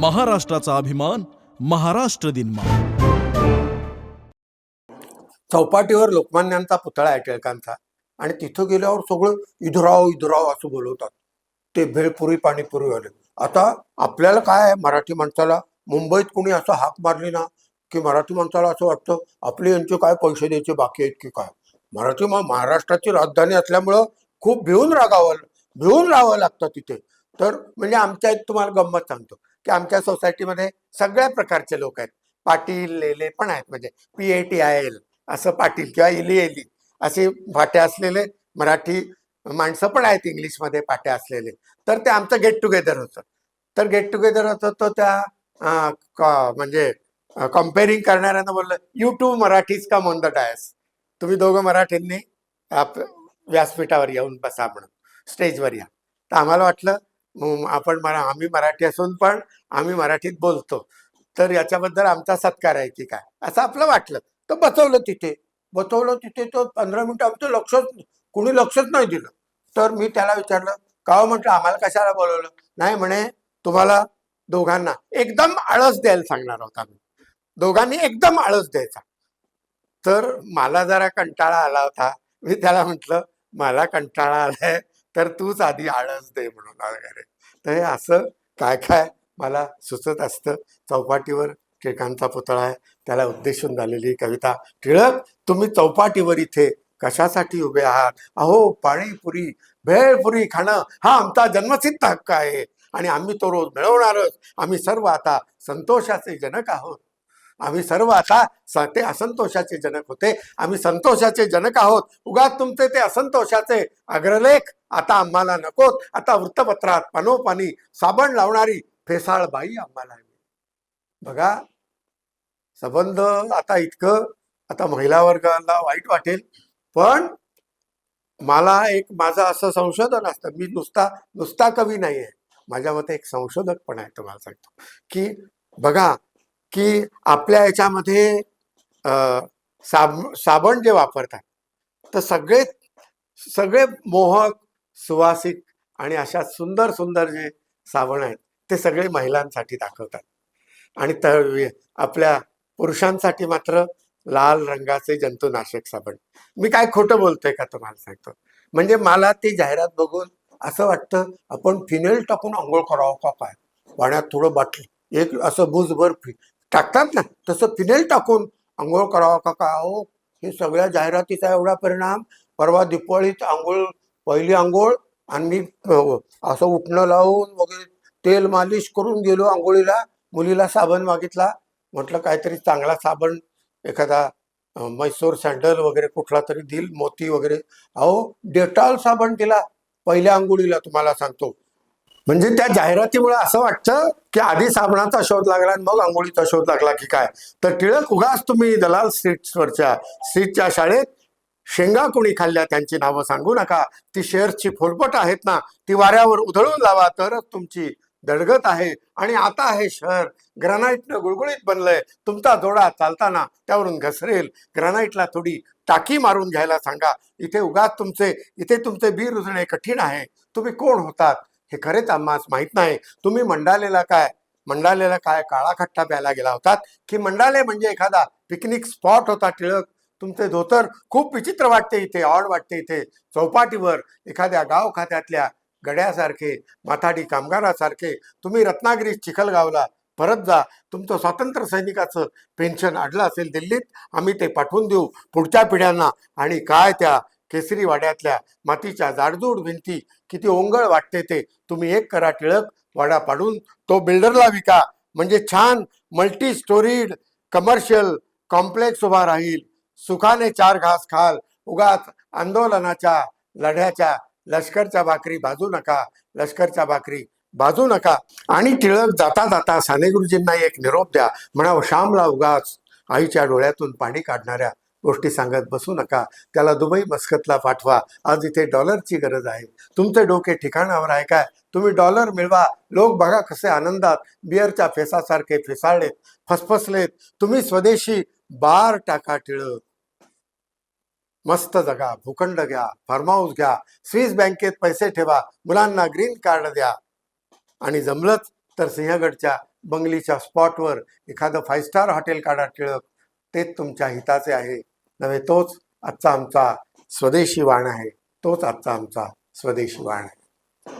महाराष्ट्राचा अभिमान महाराष्ट्र दिन चौपाटीवर लोकमान्यांचा पुतळा आहे टिळकांचा. आणि तिथं गेल्यावर सगळं इधराव इधराव असं बोलवतात. ते भेळपुरी पाणीपुरी वाले. आता आपल्याला काय आहे? मराठी माणसाला मुंबईत कोणी असं हाक मारली ना की मराठी माणसाला असं वाटतं आपले यांचे काय पैसे द्यायचे बाकी आहेत की काय? मराठी महाराष्ट्राची राजधानी असल्यामुळं खूप भिवून रागावं भिवून राहावं लागतं तिथे. तर म्हणजे आमच्या इथं तुम्हाला गंमत सांगतो. की आमच्या सोसायटीमध्ये सगळ्या प्रकारचे लोक आहेत. पाटील लेले पण आहेत. म्हणजे P A T I L असं पाटील किंवा इली एली असे फाट्या असलेले मराठी माणसं पण आहेत इंग्लिशमध्ये पाट्या असलेले. तर ते आमचं गेट टुगेदर होतं. तर गेट टुगेदर होतं तर त्या म्हणजे कम्पेअरिंग करणाऱ्यांना बोललं यू टू मराठीज का ऑन द डायस तुम्ही दोघं मराठींनी व्यासपीठावर येऊन बसा म्हणून. स्टेजवर या. तर आम्हाला वाटलं आपण मरा आम्ही मराठी असून पण आम्ही मराठीत बोलतो. तर याच्याबद्दल आमचा सत्कार आहे की काय? असं आपलं वाटलं. तर बसवलं तिथे. बसवलं तिथे तो पंधरा मिनटं आमचं लक्षच कुणी लक्षच नाही दिलं. तर मी त्याला विचारलं का हो? म्हटलं आम्हाला कशाला बोलवलं? नाही म्हणे तुम्हाला दोघांना एकदम आळस द्यायला सांगणार होता मी दोघांनी एकदम आळस द्यायचा. तर मला जरा कंटाळा आला होता. मी त्याला म्हटलं मला कंटाळा आलाय. तर तूच आधी आळस दे म्हणून वगैरे. तर हे असं काय काय मला सुचत असतं. चौपाटीवर टिळकांचा पुतळा आहे. त्याला उद्देशून झालेली कविता. टिळक तुम्ही चौपाटीवर इथे कशासाठी उभे आहात? अहो पाणीपुरी भेळपुरी खाणं हा आमचा जन्मसिद्ध हक्क आहे. आणि आम्ही तो रोज मिळवणारच. आम्ही सर्व आता संतोषाचे जनक आहोत. आम्ही सर्व आता स- ते असंतोषाचे जनक होते. आम्ही संतोषाचे जनक आहोत. उगाच तुमचे ते असंतोषाचे अग्रलेख आता आम्हाला नकोत. आता वृत्तपत्रात पानोपानी साबण लावणारी फेसाळ बाई आम्हाला बघा संबंध आता इतकं आता महिला वर्गाला वाईट वाटेल. पण मला एक माझं असं संशोधन असतं. मी नुसता नुसता कवी नाही आहे माझ्या मते एक संशोधक पण आहे तुम्हाला सांगतो. की बघा की आपल्या याच्यामध्ये साब साबण जे वापरतात तर सगळे सगळे मोहक सुवासिक आणि अशा सुंदर सुंदर जे साबण आहेत ते सगळे महिलांसाठी दाखवतात. आणि त आपल्या पुरुषांसाठी मात्र लाल रंगाचे जंतुनाशक साबण. मी काय खोटं बोलतोय का तुम्हाला सांगतो? म्हणजे मला ती जाहिरात बघून असं वाटतं आपण फिनेल टाकून आंघोळ करावं का काय पाण्यात थोडं बाटली एक असं बुजभर फि टाकतात ना तसं फिनेल टाकून आंघोळ करावं का काय? अहो हे सगळ्या जाहिरातीचा एवढा परिणाम. परवा दिपाळीत आंघोळ पहिली आंघोळ आणि असं उठणं लावून वगैरे तेल मालिश करून गेलो आंघोळीला. मुलीला साबण मागितला. म्हटलं काहीतरी चांगला साबण एखादा मैसूर सँडल वगैरे कुठला तरी दिल मोती वगैरे. अहो डेटॉल साबण दिला. पहिल्या आंघोळीला तुम्हाला सांगतो. म्हणजे त्या जाहिरातीमुळे असं वाटतं की आधी साबणाचा शोध लागला आणि मग आंघोळीचा शोध लागला की काय? तर टिळक उगाच तुम्ही दलाल स्ट्रीट्सवरच्या स्ट्रीटच्या शाळेत शेंगा कोणी खाल्ल्या त्यांची नावं सांगू नका. ती शेअर्सची फोलपट आहेत ना ती वाऱ्यावर उधळून लावा तरच तुमची दडगत आहे. आणि आता हे शहर ग्रॅनाईटनं गुळगुळीत बनलंय. तुमचा जोडा चालताना त्यावरून घसरेल. ग्रॅनाईटला थोडी टाकी मारून घ्यायला सांगा. इथे उगाच तुमचे इथे तुमचे बीर रुजणे कठीण आहे. तुम्ही कोण होतात? हे खरेच आम्हास माहीत नाही. तुम्ही मंडालेला काय? मंडालेला काय काळा खट्टा प्यायला गेला होतात? की मंडाले म्हणजे एखादा पिकनिक स्पॉट होता टिळक? तुमचे धोतर खूप विचित्र वाटते इथे ऑड वाटते इथे. चौपाटीवर एखाद्या गाव खात्यातल्या गड्यासारखे माथाडी कामगारासारखे तुम्ही रत्नागिरी चिखलगावला परत जा. तुमचं स्वातंत्र्य सैनिकाचं पेन्शन अडलं असेल दिल्लीत. आम्ही ते पाठवून देऊ पुढच्या पिढ्यांना. आणि काय त्या केसरी वाड्यातल्या मातीच्या जाडजूड भिंती किती ओंगळ वाटते ते तुम्ही एक करा टिळक वाडा पाडून तो बिल्डरला विका. म्हणजे छान मल्टी स्टोरीड कमर्शियल कॉम्प्लेक्स उभा राहील. सुखाने चार घास खाल. उगाच आंदोलनाच्या लढ्याच्या लष्करच्या भाकरी भाजू नका. लष्करच्या भाकरी भाजू नका. आणि टिळक जाता जाता साने गुरुजींना एक निरोप द्या. म्हणावं श्यामला उगाच आईच्या डोळ्यातून पाणी काढणाऱ्या गोष्टी सांगत बसू नका. त्याला दुबई मस्कतला पाठवा. आज इथे डॉलरची गरज आहे. तुमचे डोके ठिकाणावर आहे काय? तुम्ही डॉलर मिळवा. लोक बघा कसे आनंदात. बिअरच्या फेसासारखे फेसाळलेत फसफसलेत. तुम्ही स्वदेशी बार टाका टिळक. मस्त जगा. भूखंड घ्या. फार्म हाऊस घ्या. स्विस बँकेत पैसे ठेवा. मुलांना ग्रीन कार्ड द्या. आणि जमलंच तर सिंहगडच्या बंगलीच्या स्पॉटवर एखादं फाईव्ह स्टार हॉटेल काढा टिळक. तेच तुमच्या हिताचे आहे. नव्हे तोच आजचा आमचा स्वदेशी वाण आहे. तोच आजचा आमचा स्वदेशी वाण आहे.